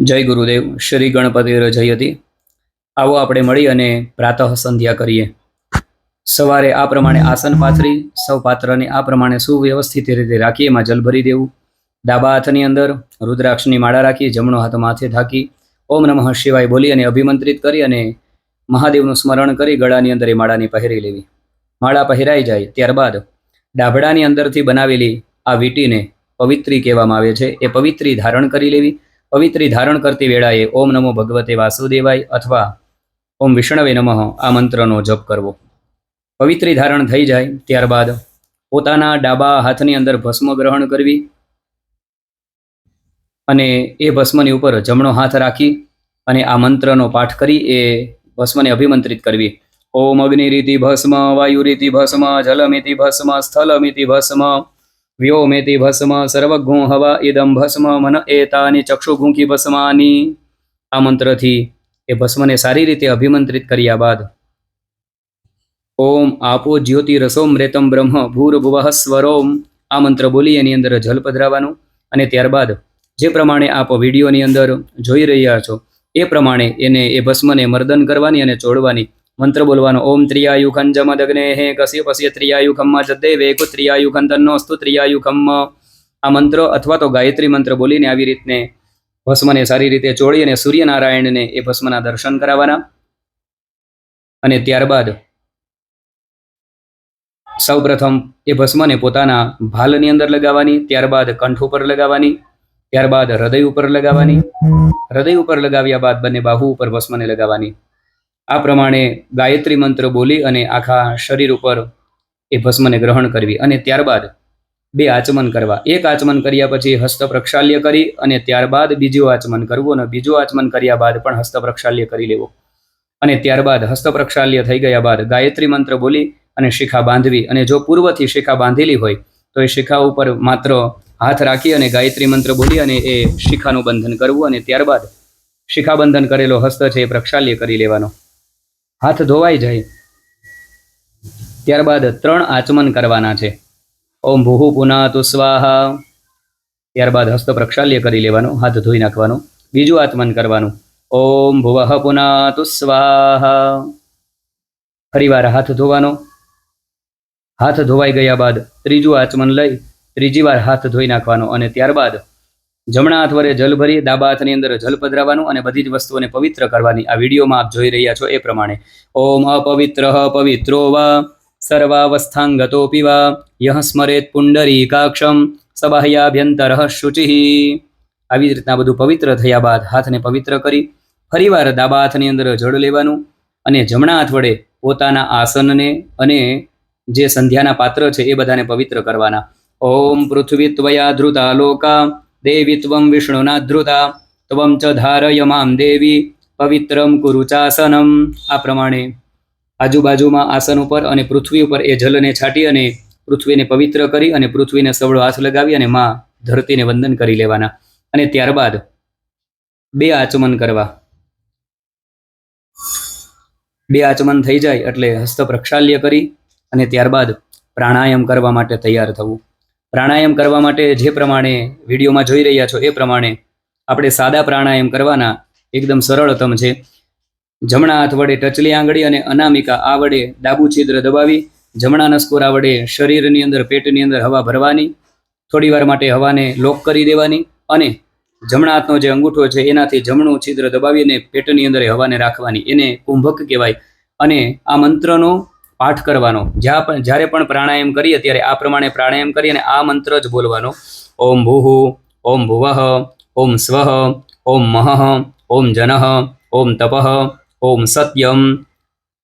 જય ગુરુદેવ. શ્રી ગણપતિ રજયતી. આવો આપણે મળી અને પ્રાતઃ સંધ્યા કરીએ. સવારે આ પ્રમાણે આસન પાથરી, સૌ પાત્રને આ પ્રમાણે સુવ્યવસ્થિત રીતે રાખી એમાં જલ ભરી દેવું. ડાબા હાથની અંદર રુદ્રાક્ષની માળા રાખી, જમણો હાથ માથે ઢાંકી, ઓમ નમઃ શિવાય બોલી અને અભિમંત્રિત કરી અને મહાદેવનું સ્મરણ કરી ગળાની અંદર એ માળાની પહેરી લેવી. માળા પહેરાઈ જાય ત્યારબાદ ડાભડાની અંદરથી બનાવેલી આ વીંટીને પવિત્રી કહેવામાં આવે છે. એ પવિત્રી ધારણ કરી લેવી. પવિત્રી ધારણ કરતી વેળાએ ઓમ નમો ભગવતે વાસુદેવાય અથવા ઓમ વિષ્ણવે નમઃ આ મંત્રનો જપ કરવો. પવિત્રી ધારણ થઈ જાય ત્યારબાદ પોતાના ડાબા હાથની અંદર ભસ્મ ગ્રહણ કરવી અને એ ભસ્મની ઉપર જમણો હાથ રાખી અને આ મંત્રનો પાઠ કરી એ ભસ્મને અભિમંત્રિત કરવી. ઓમ અગ્નિરીતિ ભસ્મ, વાયુરીતિ ભસ્મ, જલમિતિ ભસ્મ, સ્થલમિતિ ભસ્મ વ્યોમેતિ ભસ્મ સર્વગું હવા ઇદમ ભસ્મ મન એતાની ચક્ષુગુંકી ભસ્માની આ મંત્રથી એ ભસ્મને સારી રીતે અભિમંત્રિત કર્યા બાદ, ઓમ આપો જ્યોતિ રસોમ રેતમ બ્રહ્મ ભૂર્ભુવઃ સ્વરોમ, આ મંત્ર બોલી એની અંદર જલ પધરાવાનું અને ત્યારબાદ જે પ્રમાણે આપ વિડીયોની અંદર જોઈ રહ્યા છો, એ પ્રમાણે એને એ ભસ્મને મર્દન કરવાની અને ચોડવાની મંત્ર બોલવાનો, ઓમ ત્રિયાયુખં જમદગ્ને હે કશ્ય પશ્ય ત્રિયાયુખમ જદે વેકુ ત્રિયાયુખં તન્નોસ્તુ ત્રિયાયુખમ આ મંત્ર અથવા તો ગાયત્રી મંત્ર બોલીને આવી રીતને ભસ્મને સારી રીતે ચોળી અને સૂર્યનારાયણને એ ભસ્મના દર્શન કરાવવાના અને ત્યારબાદ સૌપ્રથમ એ ભસ્મને પોતાના ભાલની અંદર લગાવવાની, ત્યારબાદ કંઠ ઉપર લગાવવાની, ત્યારબાદ હૃદય ઉપર લગાવવાની. હૃદય ઉપર લગાવ્યા બાદ બંને બાહુ ઉપર ભસ્મને લગાવવાની. આ પ્રમાણે ગાયત્રી મંત્ર બોલી અને આખા શરીર ઉપર એ ભસ્મને ગ્રહણ કરવી અને ત્યારબાદ બે આચમન કરવા. એક આચમન કર્યા પછી હસ્ત પ્રક્ષાલ્ય કરી અને ત્યારબાદ બીજું આચમન કરવું અને બીજું આચમન કર્યા બાદ પણ હસ્ત પ્રક્ષાલ્ય કરી લેવો. અને ત્યારબાદ હસ્ત પ્રક્ષાલ્ય થઈ ગયા બાદ ગાયત્રી મંત્ર બોલી અને શિખા બાંધવી અને જો પૂર્વથી શિખા બાંધેલી હોય તો એ શિખા ઉપર માત્ર હાથ રાખી અને ગાયત્રી મંત્ર બોલી અને એ શિખાનું બંધન કરવું અને ત્યારબાદ શિખાબંધન કરેલો હસ્ત છે એ પ્રક્ષાલ્ય કરી લેવાનો. હાથ ધોવાઈ જાય. ત્યારબાદ ત્રણ આચમન કરવાના છે. ઓમ ભૂહુ પુનાતુ સ્વાહા. ત્યારબાદ હસ્ત પ્રક્ષાલ્ય કરી લેવાનો, હાથ ધોઈ નાખવાનો, બીજું આચમન કરવાનું. ઓમ ભુવઃ પુનાતુ સ્વાહા. ફરીવાર હાથ ધોવાનો. હાથ ધોવાઈ ગયા બાદ ત્રીજું આચમન લઈ ત્રીજી વાર હાથ ધોઈ નાખવાનો અને ત્યારબાદ જમણા હાથ વડે જલ ભરી ડાબા હાથની અંદર જલ પધરાવાનું અને બધી જ વસ્તુઓને પવિત્ર કરવાની આ વિડીયોમાં આપ જોઈ રહ્યા છો એ પ્રમાણે. ઓમ અપવિત્ર પવિત્રો વા સર્વાવસ્થાંગતોપી વા, યહ સ્મરેત પુંડરીકાક્ષમ, સબાહ્યાભ્યંતર શુચિ. આવી જ રીતના બધું પવિત્ર થયા બાદ હાથને પવિત્ર કરી, ફરીવાર ડાબા હાથની અંદર જળ લેવાનું અને જમણા હાથ વડે પોતાના આસનને અને જે સંધ્યાના પાત્ર છે એ બધાને પવિત્ર કરવાના. ઓમ પૃથ્વી ત્વયા ધૃતા લોકા દેવી ત્વમ વિષ્ણુના ધૃતા ત્વમ ચ ધારય મામ દેવી પવિત્રમ કુરુચાસનમ આ પ્રમાણે આજુબાજુમાં આસન ઉપર અને પૃથ્વી ઉપર એ જલને છાંટી અને પૃથ્વીને પવિત્ર કરી અને પૃથ્વીને સવળો હાથ લગાવી અને માં ધરતીને વંદન કરી લેવાના. અને ત્યારબાદ બે આચમન કરવા. બે આચમન થઈ જાય એટલે હસ્ત પ્રક્ષાલ્ય કરી અને ત્યારબાદ પ્રાણાયામ કરવા માટે તૈયાર થવું. પ્રાણાયામ કરવા માટે જે પ્રમાણે વિડીયોમાં જોઈ રહ્યા છો એ પ્રમાણે આપણે સાદા પ્રાણાયામ કરવાના એકદમ સરળતમ છે. જમણા હાથ વડે ટચલી આંગળી અને અનામિકા આ વડે ડાબુ છિદ્ર દબાવી જમણા નસકોરા વડે શરીરની અંદર, પેટની અંદર હવા ભરવાની, થોડી વાર માટે હવાને લોક કરી દેવાની અને જમણા હાથનો જે અંગૂઠો છે એનાથી જમણું છિદ્ર દબાવીને પેટની અંદર હવાને રાખવાની એને કુંભક કહેવાય. અને આ મંત્રનો પાઠ કરવાનો. જ્યાં પણ જ્યારે પણ પ્રાણાયામ કરીએ, ત્યારે આ પ્રમાણે પ્રાણાયામ કરી અને આ મંત્ર જ બોલવાનો. ઓમ ભૂહુ, ઓમ ભુવઃ, ઓમ સ્વઃ, ઓમ મહઃ, ઓમ જનઃ, ઓમ તપઃ, ઓમ સત્યમ.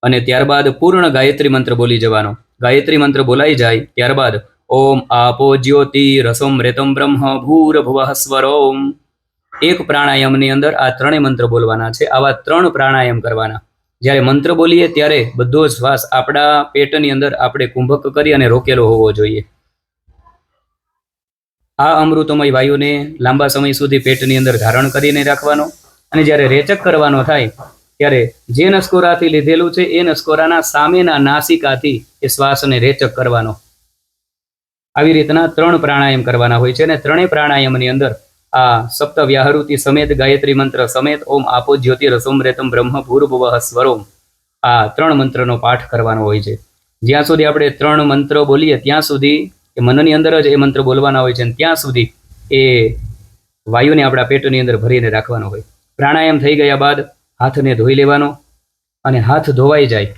અને ત્યારબાદ પૂર્ણ ગાયત્રી મંત્ર બોલી જવાનો. ગાયત્રી મંત્ર બોલાઈ જાય, ત્યારબાદ ઓમ આપો જ્યોતિ રસોમ રેતમ બ્રહ્મ ભૂર ભુવઃ સ્વરોમ. એક પ્રાણાયામની અંદર આ ત્રણેય મંત્ર બોલવાના છે. આવા ત્રણ પ્રાણાયામ કરવાના. જ્યારે મંત્ર બોલીએ ત્યારે બધો શ્વાસ આપણા પેટની અંદર આપણે કુંભક કરી અને રોકેલો હોવો જોઈએ. આ અમૃતમય વાયુને લાંબા સમય સુધી પેટની અંદર ધારણ કરીને રાખવાનો અને જ્યારે રેચક કરવાનો થાય, ત્યારે જે નસકોરાથી લીધેલું છે એ નસકોરાના સામેના નાસિકાથી એ શ્વાસને રેચક કરવાનો. આવી રીતના ત્રણ પ્રાણાયામ કરવાના હોય છે અને ત્રણેય પ્રાણાયામની અંદર આ સપ્ત વ્યાહૃતિ સમેત ગાયત્રી મંત્ર સમેત ઓમ આપો જ્યોતિ રસોમ રેતમ બ્રહ્મ ભૂર્ભુવ સ્વરોમ આ ત્રણ મંત્રનો પાઠ કરવાનો હોય છે. જ્યાં સુધી આપણે ત્રણ મંત્રો બોલીએ, ત્યાં સુધી એ મનની અંદર જ એ મંત્ર બોલવાના હોય છે અને ત્યાં સુધી એ વાયુને આપણા પેટની અંદર ભરીને રાખવાનો હોય. પ્રાણાયામ થઈ ગયા બાદ હાથને ધોઈ લેવાનો અને હાથ ધોવાઈ જાય.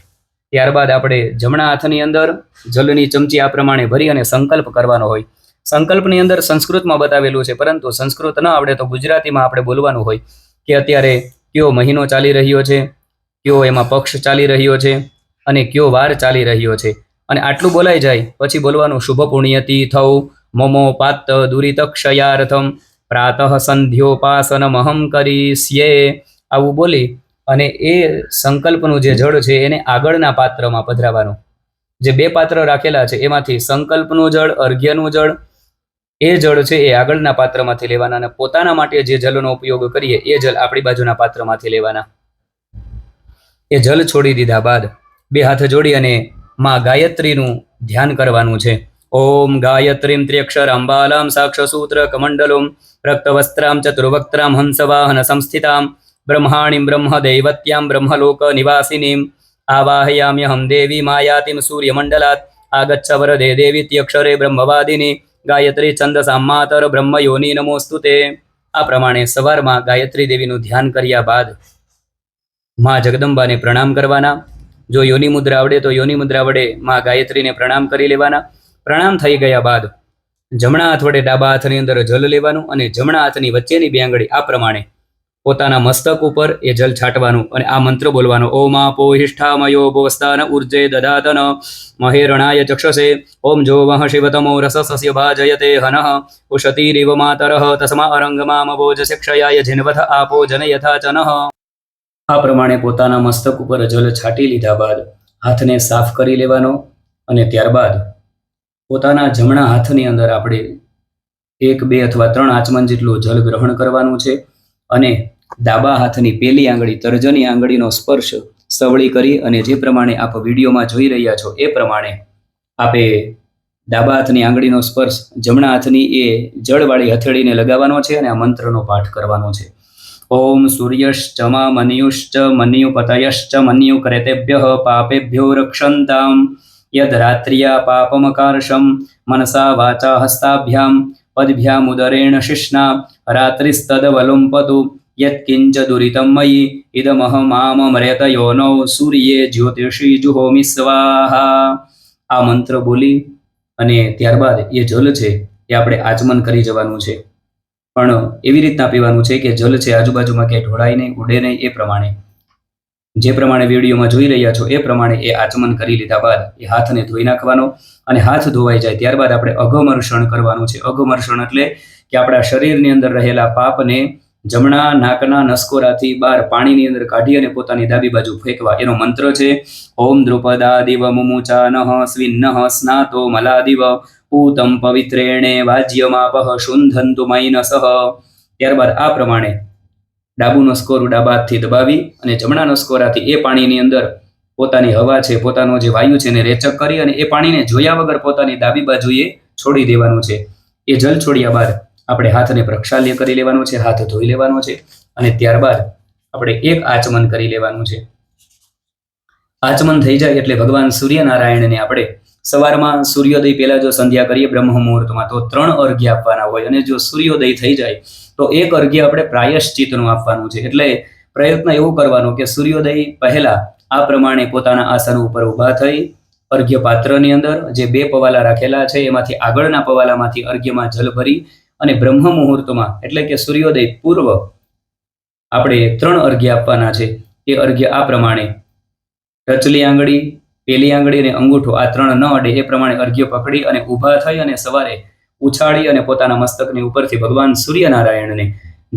ત્યારબાદ આપણે જમણા હાથની અંદર જલની ચમચી આ પ્રમાણે ભરી અને સંકલ્પ કરવાનો હોય. સંકલ્પની અંદર સંસ્કૃતમાં બતાવેલું છે, પરંતુ સંસ્કૃત ન આવડે તો ગુજરાતીમાં આપણે બોલવાનું હોય કે અત્યારે કયો મહિનો ચાલી રહ્યો છે, કયો એમાં પક્ષ ચાલી રહ્યો છે અને કયો વાર ચાલી રહ્યો છે. અને આટલું બોલાઈ જાય, પછી બોલવાનું શુભ પુણ્યતી થવું મમો પાત દુરિતક્ષયાર્થમ, પ્રાતઃ સંધ્યોપાસનમહમ કરીસ્યે આવું બોલી અને એ સંકલ્પનું જે જળ છે એને આગળના પાત્રમાં પધરાવવાનું. જે બે પાત્ર રાખેલા છે, એમાંથી સંકલ્પનું જળ, અર્ઘ્યનું જળ એ જળ છે એ આગળના પાત્રમાંથી લેવાના અને પોતાના માટે જે જલનો ઉપયોગ કરીએ, એ જલ આપણી બાજુના પાત્રમાંથી લેવાના. એ જલ છોડી દીધા બાદ બે હાથ જોડી અને માં ગાયત્રીનું ધ્યાન કરવાનું છે. ઓમ ગાયત્રીમ ત્રિક્ષર અંબાલામ સાક્ષસૂત્ર કમંડલોમ રક્તવસ્ત્રામ ચતુર્વક્ત્રામ હંસવાહન સંસ્થિતામ બ્રહ્માણીમ બ્રહ્મદૈવત્યામ બ્રહ્મલોક નિવાસિનીમ આવાહયામ્યહમ દેવી માયાતિમ સૂર્યમંડલાત આગચ્છ વરદે દેવી ત્યક્ષરે બ્રહ્મવાદિની ગાયત્રી છંદસા માતર બ્રહ્મ યોની નમોસ્તુ તે. આ પ્રમાણે સવારમાં ગાયત્રી દેવીનું ધ્યાન કર્યા બાદમાં જગદંબાને પ્રણામ કરવાના. જો યોની મુદ્રા આવડે તો યોની મુદ્રા વડે માં ગાયત્રીને પ્રણામ કરી લેવાના. પ્રણામ થઈ ગયા બાદ જમણા હાથ વડે ડાબા હાથની અંદર જલ લેવાનું અને જમણા હાથની વચ્ચેની બે આંગળી આ પ્રમાણે પોતાના મસ્તક ઉપર એ જલ છાંટવાનું અને આ મંત્ર બોલવાનો. ઓમા પોહિષ્ઠામયો હિષ્ઠામયો ઉર્જે દદાતન મહેરણાય ચક્ષસે, ઓમ જો વહ શિવતમો રસસ્ય ભાજયતે હનઃ, ઉષતીરિવ માતરઃ, તસ્મા અરંગમામ ભોજ ક્ષયાય જિન્વથ આપો જન યથા ચનઃ. આ પ્રમાણે પોતાના મસ્તક ઉપર જલ છાંટી લીધા બાદ હાથને સાફ કરી લેવાનો અને ત્યારબાદ પોતાના જમણા હાથની અંદર આપણે એક, બે અથવા ત્રણ આચમન જેટલું જલ ગ્રહણ કરવાનું છે અને ડાબા હાથની પેલી આંગળી તર્જની આંગળીનો સ્પર્શ સવળી કરી અને જે પ્રમાણે આપ વિડીયોમાં જોઈ રહ્યા છો એ પ્રમાણે આપે ડાબા હાથની આંગળીનો સ્પર્શ જમણા હાથની એ જળવાળી હથેળીને લગાવવાનો છે અને આ મંત્રનો પાઠ કરવાનો છે. ઓમ સૂર્યશ્ચ મા મન્યુશ્ચ મન્યુપતયશ્ચ મન્યુકૃતેભ્ય પાપેભ્યો રક્ષંતામ યદ રાત્રિયા પાપમકાર્ષમ મનસા વાચા હસ્તાભ્યામ પદભ્યામ ઉદરેણ શિષ્ણા રાત્રિસ્તદવલુંપતુ યત્કિંચ દુરિતમ મયી ઇદમહમામમૃત નવ સૂર્યે જ્યોતિષી જુહોમિ સ્વાહા આ મંત્ર બોલી અને ત્યારબાદ એ જલ છે એ આપણે આચમન કરી જવાનું છે. પણ એવી રીતના પીવાનું છે કે જલ છે આજુબાજુમાં ક્યાંય ઢોળાય નહીં, ઉડે નહીં એ પ્રમાણે. જે પ્રમાણે વિડીયોમાં જોઈ રહ્યા છો એ પ્રમાણે એ આચમન કરી લીધા બાદ એ હાથને ધોઈ નાખવાનો અને હાથ ધોવાઈ જાય ત્યારબાદ આપણે અઘમર્ષણ કરવાનું છે. અઘમર્ષણ એટલે કે આપણા શરીરની અંદર રહેલા પાપને જમણા નાકના નસકોરાથી બહાર પાણીની અંદર કાઢી અને પોતાની ડાબી બાજુ ફેંકવા. એનો મંત્ર છે, ઓમ દ્રુપદાદિવ મુમુચા નઃ સ્વિન્નઃ સ્નાતો મલાદિવ પૂતમ પવિત્રેણે વાજ્યમાપહ શુંધંતુ મૈનસઃ. ત્યારબાદ આ પ્રમાણે ડાબુ નસકોરું ડાબા હાથથી દબાવી અને જમણા નસકોરાથી એ પાણીની અંદર પોતાની હવા છે, પોતાનો જે વાયુ છે એને રેચક કરી અને એ પાણીને જોયા વગર પોતાની ડાબી બાજુએ છોડી દેવાનું છે. એ જલ છોડ્યા બાદ આપણે હાથને પ્રક્ષાલ્ય કરી લેવાનો છે, હાથ ધોઈ લેવાનો છે અને ત્યારબાદ આપણે એક આચમન કરી લેવાનું છે. આચમન થઈ જાય એટલે ભગવાન સૂર્યનારાયણને આપણે સવારમાં સૂર્યોદય પહેલા જો સંધ્યા કરીએ બ્રહ્મ મુહૂર્તમાં તો ત્રણ અર્ઘ્ય આપવાના હોય અને જો સૂર્યોદય થઈ જાય, તો એક અર્ઘ્ય આપણે પ્રાયશ્ચિતનું આપવાનું છે. એટલે પ્રયત્ન એવો કરવાનો કે સૂર્યોદય પહેલા આ પ્રમાણે પોતાના આસન ઉપર ઊભા થઈ અર્ઘ્ય પાત્રની અંદર જે બે પવાલા રાખેલા છે, એમાંથી આગળના પવાલામાંથી અર્ઘ્યમાં જલ ભરી અને બ્રહ્મ મુહૂર્તમાં એટલે કે સૂર્યોદય પૂર્વ આપણે ત્રણ અર્ઘ્ય આપવાના છે. એ અર્ઘ્ય આ પ્રમાણે રચલી આંગળી, પેલી આંગળી અને અંગૂઠો આ ત્રણ ન અડે એ પ્રમાણે અર્ઘ્ય પકડી અને ઊભા થઈ અને સવારે ઉછાળી અને પોતાના મસ્તકની ઉપરથી ભગવાન સૂર્યનારાયણને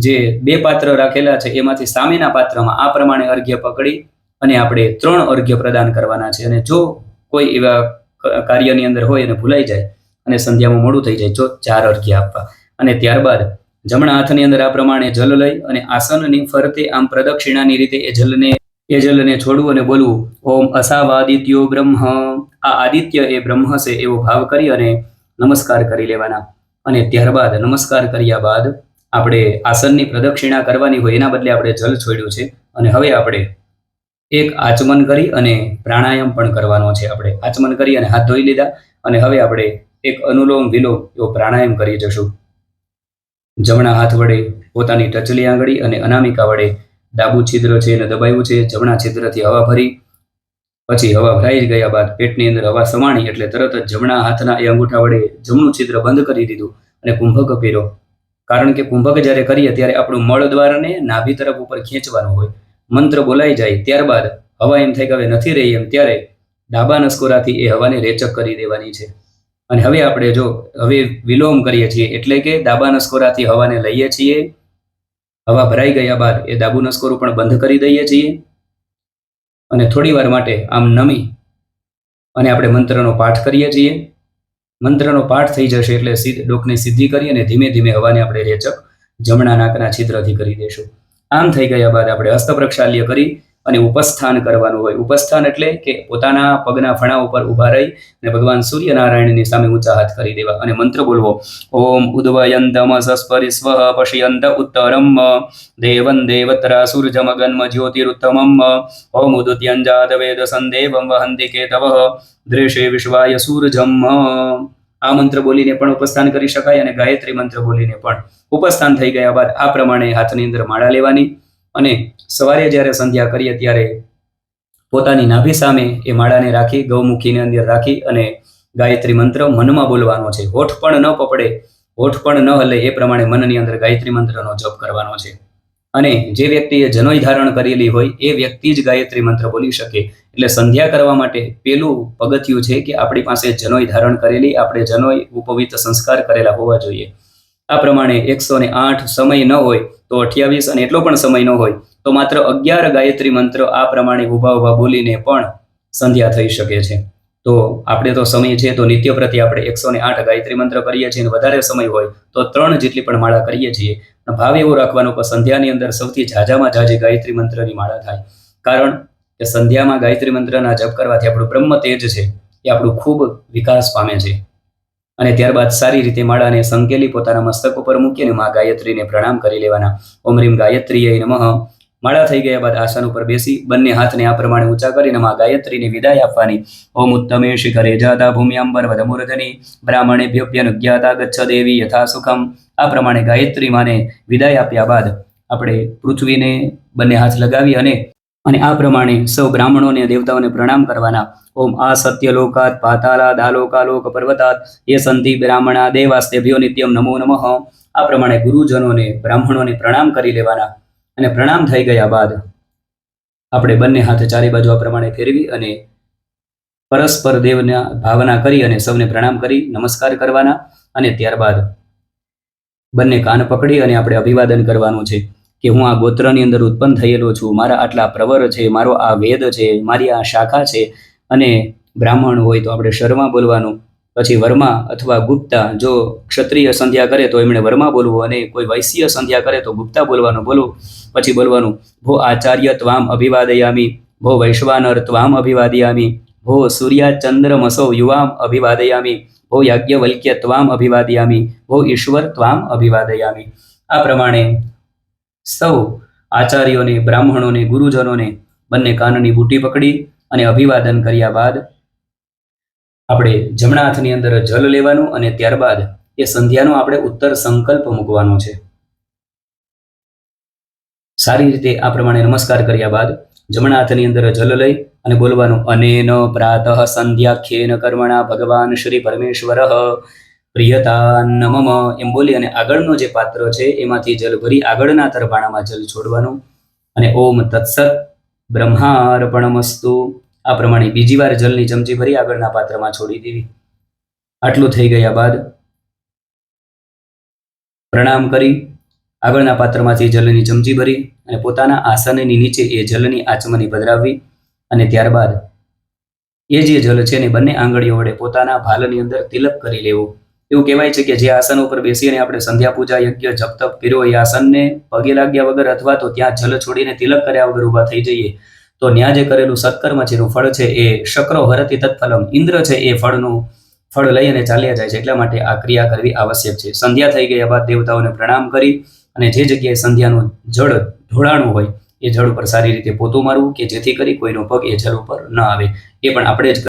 જે બે પાત્ર રાખેલા છે એમાંથી સામેના પાત્રમાં આ પ્રમાણે અર્ઘ્ય પકડી અને આપણે ત્રણ અર્ઘ્ય પ્રદાન કરવાના છે. અને જો કોઈ એવા કાર્યની અંદર હોય અને ભૂલાઈ જાય અને સંધ્યામાં મોડું થઈ જાય, જો ચાર અર્ઘ્ય આપવા. અને ત્યારબાદ જમણા હાથની અંદર આ પ્રમાણે જલ લઈ અને આસનની ફરતે આમ પ્રદક્ષિણાની રીતે એ જલને એ જલને છોડવું અને બોલવું. ઓમ અસાવાદિત્યો બ્રહ્મ. આ આદિત્ય એ બ્રહ્મ છે એવો ભાવ કરી અને નમસ્કાર કરી લેવાના. અને ત્યારબાદ નમસ્કાર કર્યા બાદ આપણે આસનની પ્રદક્ષિણા કરવાની હોય એના બદલે આપણે જલ છોડ્યું છે. અને હવે આપણે એક આચમન કરી અને પ્રાણાયામ પણ કરવાનો છે આપણે. આચમન કરી અને હાથ ધોઈ લીધા. અને હવે આપણે એક અનુલોમ વિલોમ એવો પ્રાણાયામ કરી જશું. જમણા હાથ વડે પોતાની ટચલી આંગળી અને અનામિકા વડે ડાબુ છિદ્ર છે એને દબાવ્યું છે. જમણા છિદ્રથી હવા ભરી, પછી હવા ભરાઈ ગયા બાદ પેટની અંદર હવા સમાણી એટલે તરત જ જમણા હાથના એ અંગૂઠા વડે જમણું છિદ્ર બંધ કરી દીધું અને કુંભક કર્યો. કારણ કે કુંભક જ્યારે કરીએ ત્યારે આપણું મળ દ્વારને નાભી તરફ ઉપર ખેંચવાનું હોય. મંત્ર બોલાઈ જાય, ત્યારબાદ હવા એમ થાય કે હવે નથી રહી એમ, ત્યારે ડાબા નસકોરાથી એ હવાને રેચક કરી દેવાની છે. અને હવે આપણે જો, હવે વિલોમ કરીએ છીએ એટલે કે ડાબા નસકોરાથી હવાને લઈએ છીએ. હવા ભરાઈ ગયા બાદ એ ડાબુ નસકોરું પણ બંધ કરી દઈએ છીએ. અને થોડી વાર માટે આમ નમી અને આપણે મંત્રનો પાઠ કરીએ છીએ. મંત્રનો પાઠ થઈ જશે એટલે ડોકને સિદ્ધિ કરી અને ધીમે ધીમે હવાને આપણે રેચક જમણા નાકના છિદ્રથી કરી દેશું. આમ થઈ ગયા બાદ આપણે હસ્ત પ્રક્ષાલ્ય કરી અને ઉપસ્થાન કરવાનું હોય. ઉપસ્થાન એટલે કે પોતાના પગના ફણા ઉપર ઊભા રહી અને ભગવાન સૂર્યનારાયણની સામે ઊંચા હાથ કરી દેવા અને મંત્ર બોલવો. ઓમ ઉદ્વયંતમ સસ્પરિ સ્વ પશ્યંત ઉત્તરમ. દેવં દેવત્રા સૂર્યમગન્મ જ્યોતિરુત્તમમ. ઓમ ઉદુત્યંજાત વેદ સંદેવમ વહંતિ કેતવ. દ્રેષે વિશ્વાય સૂરજમ. આ મંત્ર બોલીને પણ ઉપસ્થાન કરી શકાય અને ગાયત્રી મંત્ર બોલીને પણ ઉપસ્થાન થઈ ગયા બાદ આ પ્રમાણે હાથની અંદર માળા લેવાની અને સવારે જ્યારે સંધ્યા કરીએ ત્યારે પોતાની નાભી સામે એ માળાને રાખી ગૌમુખીની અંદર રાખી અને ગાયત્રી મંત્ર મનમાં બોલવાનો છે. હોઠ પણ ન પપડે હોઠ પણ ન હલે એ પ્રમાણે મનની અંદર ગાયત્રી મંત્રનો જપ કરવાનો છે. અને જે વ્યક્તિએ જનોઈ ધારણ કરેલી હોય એ વ્યક્તિ જ ગાયત્રી મંત્ર બોલી શકે. એટલે સંધ્યા કરવા માટે પેલું પગથિયું છે કે આપણી પાસે જનોઈ ધારણ કરેલી, આપણે જનોઈ ઉપવિત સંસ્કાર કરેલા હોવા જોઈએ. આ પ્રમાણે એકસો ને આઠ સમય ન હોય તો અઠ્યાવીસ અને એટલો પણ સમય ન હોય તો માત્ર અગિયાર ગાયત્રી મંત્ર આ પ્રમાણે ઊભા ઊભા બોલીને પણ સંધ્યા થઈ શકે છે. તો આપણે તો સમય છે, તો નિત્ય પ્રતિ આપણે એકસો ને આઠ ગાયત્રી મંત્ર કરીએ છીએ અને વધારે સમય હોય તો ત્રણ જેટલી પણ માળા કરીએ છીએ. પણ ભાવ એવો રાખવાનો કે સંધ્યાની અંદર સૌથી ઝાઝામાં ઝાઝી ગાયત્રી મંત્રની માળા થાય. કારણ કે સંધ્યામાં ગાયત્રી મંત્રના જપ કરવાથી આપણું બ્રહ્મ તેજ છે, એ આપણું ખૂબ વિકાસ પામે છે. અને ત્યારબાદ સારી રીતે માળાને સંકેલી પોતાના મસ્તક ઉપર મૂકીને મા ગાયત્રીને પ્રણામ કરી લેવાના. ઓમ રીમ ગાયત્રીય નમઃ. માળા થઈ ગયા બાદ આસન ઉપર બેસી બંને હાથને આ પ્રમાણે ઊંચા કરીને મા ગાયત્રીને વિદાય આપવાની. ઓમ ઉત્તમે શિખરે જાતા ભૂમ્યાંબર વધમૂર્ધની બ્રાહ્મણે ભ્યોપ્યનુજ્ઞાતા ગચ્છ દેવી યથા સુખમ આ પ્રમાણે ગાયત્રી માને વિદાય આપ્યા બાદ આપણે પૃથ્વીને બંને હાથ લગાવી અને અને આ પ્રમાણે સૌ બ્રાહ્મણોને દેવતાઓને પ્રણામ કરવાના. ઓમ આ સત્યલોકાત પાતાલા દાલોકાલોક પર્વતાત એ સંતિ બ્રાહ્મણા દેવાસ્તેભ્યો નિત્યમ નમો નમઃ. આ પ્રમાણે ગુરુજનોને બ્રાહ્મણોને પ્રણામ કરી લેવાના અને પ્રણામ થઈ ગયા બાદ આપણે બંને હાથ ચારે બાજુ આ પ્રમાણે ફેરવી અને પરસ્પર દેવના ભાવના કરી અને સૌને પ્રણામ કરી, નમસ્કાર કરવાના અને ત્યારબાદ બંને કાન પકડી અને આપણે અભિવાદન કરવાનું છે. કે હું આ ગોત્રની અંદર ઉત્પન્ન થયેલો છું, મારા આટલા પ્રવર છે, મારો આ વેદ છે, મારી આ શાખા છે અને બ્રાહ્મણ હોય તો આપણે શર્મા બોલવાનું. પછી વર્મા અથવા ગુપ્તા, જો ક્ષત્રિય સંધ્યા કરે તો એમણે વર્મા બોલવું અને કોઈ વૈશ્ય સંધ્યા કરે તો ગુપ્તા બોલવાનું બોલવું પછી બોલવાનું, ભો આચાર્ય ત્વામ અભિવાદયામી, ભો વૈશ્વાનર ત્વામ અભિવાદયામી, ભો સૂર્યા સૂર્યાચંદ્રમસૌ યુવામ અભિવાદયામી, ભો યાજ્ઞવલ્ક્ય ત્વામ અભિવાદયામી, ભો ઈશ્વર ત્વામ અભિવાદયામી. આ પ્રમાણે સૌ આચાર્યોને, બ્રાહ્મણોને, ગુરુજનોને બંને કાનની બુટી પકડી અને અભિવાદન કર્યા બાદ આપણે જમણા હાથની અંદર જલ લેવાનું અને ત્યારબાદ એ સંધ્યાનો આપણે ઉત્તર સંકલ્પ મૂકવાનો છે. સારી રીતે આ પ્રમાણે નમસ્કાર કર્યા બાદ જમણા હાથની અંદર જલ લઈ અને બોલવાનું અનેન પ્રાતઃ સંધ્યાખ્યેન કર્મણા ભગવાન શ્રી પરમેશ્વર. પ્રિયતા નમમ એમ બોલી અને આગળનો જે પાત્ર છે, એમાંથી જલ ભરી આગળના તરફાણામાં જલ છોડવાનું અને ઓમ તત્સત બ્રહ્માર્પણમસ્તુ. આ પ્રમાણે બીજી વાર જલની ચમચી ભરી આગળના પાત્રમાં છોડી દેવી. આટલું થઈ ગયા બાદ પ્રણામ કરી, આગળના પાત્રમાંથી જલની ચમચી ભરી અને પોતાના આસનની નીચે એ જલની આચમની પધરાવવી અને ત્યારબાદ એ જે જલ છે ને બંને આંગળીઓ વડે પોતાના ભાલની અંદર તિલક કરી લેવું. એવું કહેવાય છે કે જે આસન ઉપર બેસીને આપણે સંધ્યા પૂજા, યજ્ઞ, જપ, તપ કર્યો, એ આસનને પગે લાગ્યા વગર અથવા તો ત્યાં જલ છોડીને તિલક કર્યા વગર ઊભા થઈ જઈએ, તો ત્યાં જે કરેલું સત્કર્મ છે, એનું ફળ છે, એ શક્રો હરતી તત્ફલમ, ઇન્દ્ર છે, એ ફળનું ફળ લઈ અને ચાલ્યા જાય છે, એટલા માટે આ ક્રિયા કરવી આવશ્યક છે. સંધ્યા થઈ ગયા બાદ દેવતાઓને પ્રણામ કરી અને જે જગ્યાએ સંધ્યાનું જળ ઢોળાણું હોય, એ જળ ઉપર સારી રીતે પોતું મારવું કે જેથી કરી કોઈનો પગ એ જળ ઉપર ન આવે, એ પણ આપણે જ